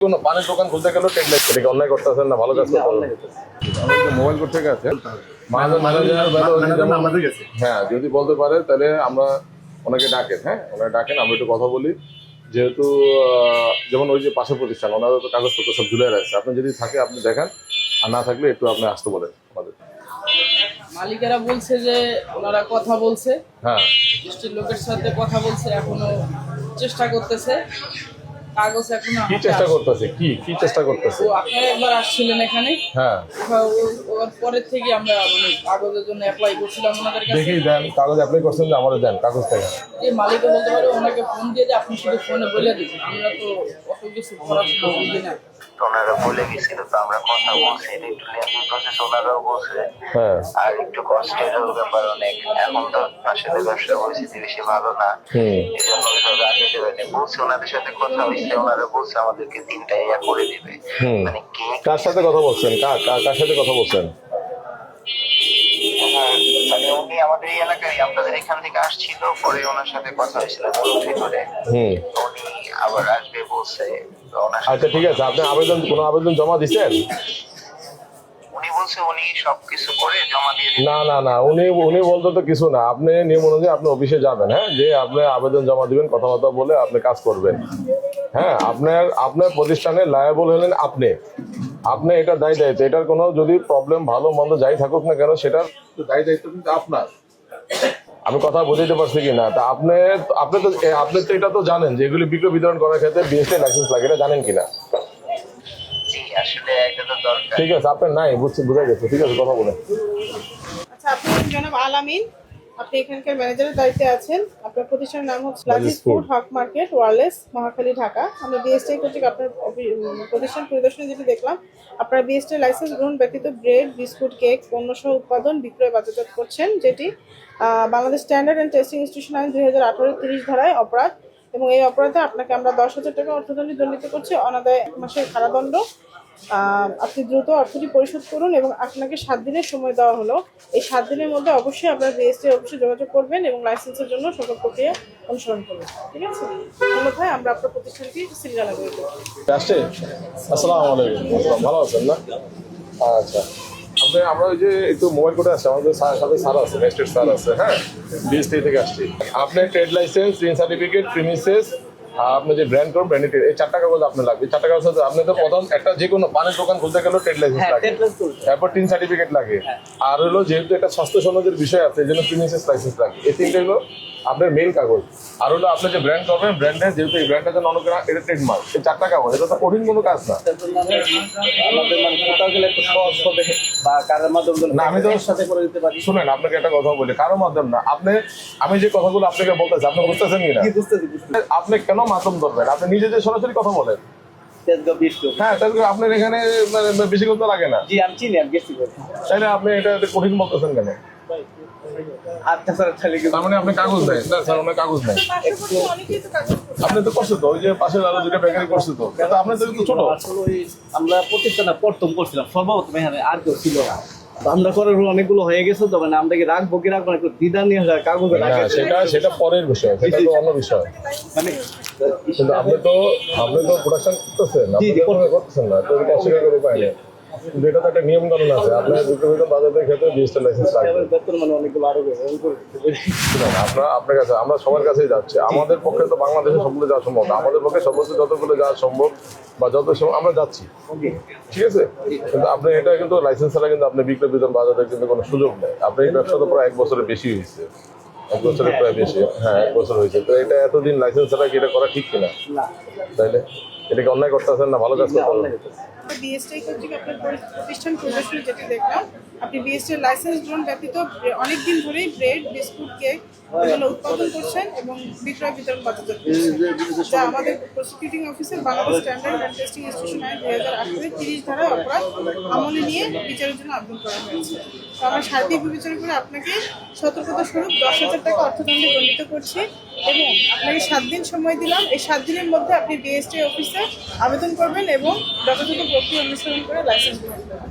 কোনো পানের দোকান খুলতে গেল টেক লাইট এটাকে অন্যায় করতেছেন না ভালো কাজ করতে মোবাইল করতে গেছে ম্যানেজার ম্যানেজার আমাদের কাছে। হ্যাঁ যদি বলতে পারে তাহলে আমরা ওনাকে ডাকেন হ্যাঁ? ওনাকে ডাকেন আমরা একটু কথা বলি। যেহেতু আহ, যেমন ওই যে পাশের প্রতিষ্ঠান ওনাদের তো কাগজপত্র সব ঝুলে রাখছে আপনি যদি থাকে আপনি দেখেন। আর না থাকলে একটু আপনি আসতে বলেন আমাদের। মালিকেরা বলছে যে ওনারা কথা বলছে। হ্যাঁ। বৃষ্টির লোকের সাথে কথা বলছে এখনও চেষ্টা করতেছে। কাগজ এখন কি চেষ্টা করতেছে? কি কি চেষ্টা করতেছে? আপনারা একবার আসছিলেন এখানে? হ্যাঁ। ওর পরের থেকে আমরা মানে কাগজের জন্য অ্যাপ্লাই করছিলাম ওনাদের কাছে। দেখি দেন কাগজ অ্যাপ্লাই করছেন যে আমাদের দেন কাগজ থেকে। এই মালিক বলতে পারে ওনাকে ফোন দিয়ে যে আপনি শুধু ফোনে বলে দিন। আমরা তো অত কিছু পড়াশোনা বুঝি না। ওনারা বলে গেছিল তো আমরা কথা বলছি এটা একটু লেন্দি প্রসেস ওনারাও বলছে। হ্যাঁ। আর একটু কষ্টেরও ব্যাপার অনেক। এখন তো আসলে ব্যবসার পরিস্থিতি বেশি ভালো না। এই জন্য ওইভাবে আগে দেবেন বলছে ওনাদের সাথে কথা হয়েছে ওনারা বলছে আমাদেরকে তিনটা ইয়া করে দিবে। মানে কে কার সাথে কথা বলছেন? কার কার- সাথে কথা বলছেন? হ্যাঁ, মানে উনি আমাদের এই এলাকায় আপনাদের এখান থেকে আসছিল পরে ওনার সাথে কথা হয়েছিল ভিতরে উনি আবার আসবে। বলছে আচ্ছা ঠিক আছে। আপনি আবেদন কোনো আবেদন জমা উনি বলছে উনি সবকিছু করে জমা দিয়ে না না না উনি উনি বলতে তো কিছু না। আপনি নিয়ম অনুযায়ী আপনি অফিসে যাবেন হ্যাঁ? যে আপনি আবেদন জমা দিবেন কথাবার্তা বলে আপনি কাজ করবেন। হ্যাঁ আপনার আপনার প্রতিষ্ঠানে লায়াবল হলেন আপনি। আপনি এটা দায়ী দায়িত্ব। এটার কোনো যদি প্রবলেম ভালো মন্দ যাই থাকুক না কেন সেটার দায়ী দায়িত্ব কিন্তু আপনার। আমি কথা বুঝাইতে পারছি কি না তা আপনি আপনি তো আপনি তো এটা তো জানেন যে এগুলি বিক্রয় বিতরণ করার ক্ষেত্রে বিএসটি লাইসেন্স লাগে এটা জানেন কিনা? জি আসলে এটা তো দরকার। ঠিক আছে আপনার নাই বুঝছি বুঝা গেছে ঠিক আছে কথা বলে আচ্ছা আপনি জনাব আলামিন আপনি এখানকার ম্যানেজারের দায়িত্বে আছেন। আপনার প্রতিষ্ঠানের নাম হচ্ছে Laziz food Hoque market wireless Mohakhali Dhaka আমরা বিএসটি কর্তৃক আপনার প্রতিষ্ঠান পরিদর্শনে যেটি দেখলাম আপনার বিএসটি লাইসেন্স গ্রহণ ব্যতীত ব্রেড বিস্কুট কেক পণ্য সহ উৎপাদন বিক্রয় বাজারজাত করছেন যেটি Bangladesh standard and testing institution আইন দুই হাজার আঠারো তিরিশ ধারায় অপরাধ। এবং এই অপরাধে আপনাকে আমরা দশ হাজার টাকা অর্থদণ্ডে দণ্ডিত করছি। অনাদায় এক মাসের কারাদণ্ড। আপনি দ্রুত অর্থটি পরিশোধ করুন এবং আপনাকে সাত দিনের সময় দেওয়া হলো। এই সাত দিনের মধ্যে অবশ্যই আপনার বিএসটি অফিসে যোগাযোগ করবেন এবং লাইসেন্সের জন্য সকল প্রক্রিয়া অনুসরণ করবেন। ঠিক আছে? অন্যথায় আমরা আপনার প্রতিষ্ঠানটি সিরিয়ালা করে দেবো আসসালামু আলাইকুম। ভালো আছেন না? আচ্ছা। আপনি, আমরা ওই যে একটু মোবাইল কোর্টে আসছে আমাদের সাথে স্যার আছে স্যার আছে হ্যাঁ? বিএসটি থেকে আসছি। আপনার ট্রেড লাইসেন্স রিন সার্টিফিকেট, প্রিমিসেস আর আপনি যে ব্র্যান্ড করুন ব্র্যান্ডেড এই চারটা কাগজ আপনার লাগবে। চারটা কাগজ আপনি তো প্রথম একটা যে কোনো পানের দোকান খুলতে ট্রেড লাইসেন্স লাগে। তারপর টিন সার্টিফিকেট লাগে। আর হলো যেহেতু একটা স্বাস্থ্য সনদের বিষয় আছে এই জন্য প্রিমিসেস লাইসেন্স লাগে। এই তিনটা হলো আপনার মেইন কাগজ। আর হলো আপনি যে ব্র্যান্ড করবেন ব্র্যান্ডের যেহেতু এই ব্র্যান্ডটা যেন অন্য কেনা এটা ট্রেডমার্ক এই চারটা কাগজ এটা তো কঠিন কোনো কাজ না। আমি তো- সাথে করে দিতে পারি শুনেন আপনাকে একটা কথা বলি কারও মাধ্যম না। আপনি আমি যে কথাগুলো আপনাকে বলতেছি আপনি বুঝতেছেন কিনা? আপনি কেন মাধ্যম ধরবেন। আপনি নিজে যে সরাসরি কথা বলেন। হ্যাঁ আপনার এখানে মানে বেশি লাগে না। জি আমি চিনি আমি গেছি বলে আপনি এটা এটা কঠিন বলতেছেন কেন? আটটা স্যার তাহলে কিন্তু তার মানে আপনি কাগজ দেয় না স্যার কাগজ নেই। আপনি তো করছে তো ওই যে পাশের আরও দুটা বেকারি করছে তো। ছোট। আমরা প্রতিষ্ঠানে প্রথম করছিলাম সর্বপ্রথম এখানে আর কেউ ছিল না। আমরা করার অনেকগুলো হয়ে গেছে তো মানে আমরা কি রাখব কি রাখব একটু দ্বিধা নিয়ে কাগজে রাখে। সেটা সেটা পরের বিষয় সেটা তো অন্য বিষয়। মানে আপনি তো আপনি তো প্রোডাকশন করতেছেন আপনি করতেছেন না তো এটা অস্বীকার করে পাই না কিন্তু এটা তো একটা নিয়ম কানুন আছে। আপনার বিক্রয় বাজারের ক্ষেত্রে ডিজিটাল লাইসেন্স আমরা আপনার কাছে আমরা সবার কাছেই যাচ্ছি। আমাদের পক্ষে তো বাংলাদেশে সবগুলো যাওয়া সম্ভব না। আমাদের পক্ষে সর্বোচ্চ যতগুলো যাওয়া সম্ভব বা যত আমরা যাচ্ছি। ঠিক আছে? কিন্তু আপনি এটা কিন্তু লাইসেন্স ছাড়া কিন্তু আপনি বিক্রয় বিতরণ বাজারের কিন্তু কোনো সুযোগ নেই। আপনি এই ব্যবসা তো প্রায় এক বছরের বেশি হয়েছে। এক বছরের প্রায় বেশি। হ্যাঁ এক বছর হয়েছে। তো এটা এতদিন লাইসেন্স ছাড়া কি এটা করা ঠিক কিনা? না। তাইলে? এটাকে অন্যায় করতেছেন না ভালো কাজ করতেছেন? বিএসটি কর্তৃক আপনার প্রতিষ্ঠান পরিদর্শনে যেটি দেখলাম আপনি বিএসটি লাইসেন্স ব্যতীত অনেক দিন ধরেই ব্রেড বিস্কুট কেক এগুলো উৎপাদন করছেন এবং বিক্রয় বিতরণ বাজারজাত করছেন। যা আমাদের prosecuting officer Bangladesh standard and testing institution আইন দুই হাজার আঠারো তিরিশ ধারায় অপরাধ আমলে নিয়ে বিচারের জন্য আবেদন করা হয়েছে। তো আমরা সার্বিক বিবেচনা করে আপনাকে সতর্কতা স্বরূপ দশ হাজার টাকা অর্থদণ্ডে দণ্ডিত করছি এবং আপনাকে সাত দিন সময় দিলাম। এই সাত দিনের মধ্যে আপনি বিএসটি অফিসে আবেদন করবেন এবং যথাযথ প্রক্রিয়া অনুসরণ করে লাইসেন্স গ্রহণ করবেন।